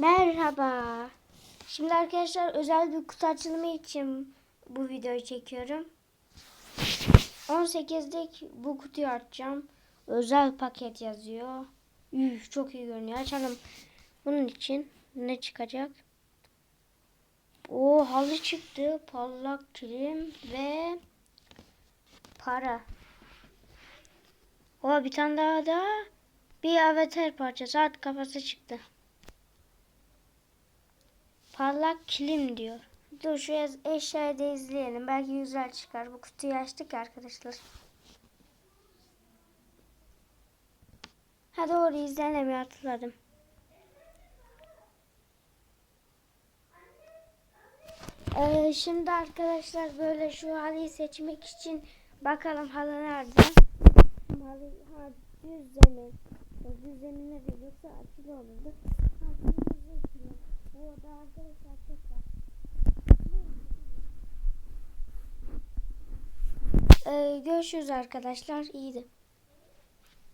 Merhaba. Şimdi arkadaşlar özel bir kutu açılımı için bu videoyu çekiyorum. 18'lik bu kutuyu açacağım. Özel paket yazıyor. Üf, çok iyi görünüyor. Açalım. Bunun için ne çıkacak? O halı çıktı. Parlak kilim ve para. O bir tane daha da bir avatar parçası. At kafası çıktı. Parlak kilim diyor. Dur şu eşyayı da izleyelim. Belki güzel çıkar. Bu kutuyu açtık arkadaşlar. Ha doğru izlenemiyor hatırladım. Ee, şimdi arkadaşlar böyle şu halıyı seçmek için bakalım halı nerede? Halı ha, düz zemin. Düz zemin ne değil yoksa açılı olurdu. Ha, kırmızı kilim. Orada arkadaşlar çok var. Ee, görüşürüz arkadaşlar. İyiydi.